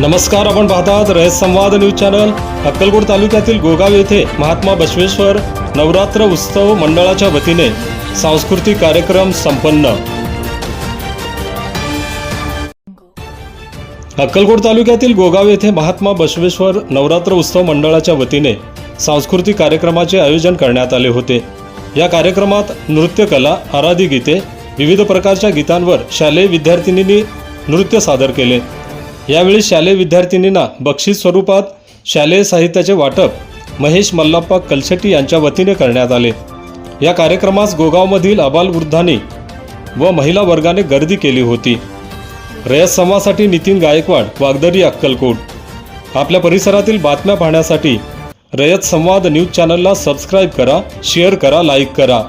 नमस्कार आपण पाहतात रयत संवाद न्यूज चॅनल. अक्कलकोट तालुक्यातील गोगाव येथे महात्मा बसवेश्वर नवरात्र उत्सव मंडळाच्या वतीने सांस्कृतिक कार्यक्रम संपन्न. अक्कलकोट तालुक्यातील गोगाव येथे महात्मा बसवेश्वर नवरात्र उत्सव मंडळाच्या वतीने सांस्कृतिक कार्यक्रमाचे आयोजन करण्यात आले होते. या कार्यक्रमात नृत्यकला आराधी गीते विविध प्रकारच्या गीतांवर शालेय विद्यार्थिनींनी नृत्य सादर केले. यावेळी शालेय विद्यार्थिनींना बक्षीस स्वरूपात शालेय साहित्याचे वाटप महेश मल्लाप्पा कलशेट्टी यांच्या वतीने करण्यात आले. या कार्यक्रमास गोगावमधील अबालवृद्धांनी व महिला वर्गाने गर्दी केली होती. रयत संवासाठी नितीन गायकवाड वागदरी अक्कलकोट. आपल्या परिसरातील बातम्या पाहण्यासाठी रयत संवाद न्यूज चॅनलला सबस्क्राईब करा शेअर करा लाईक करा.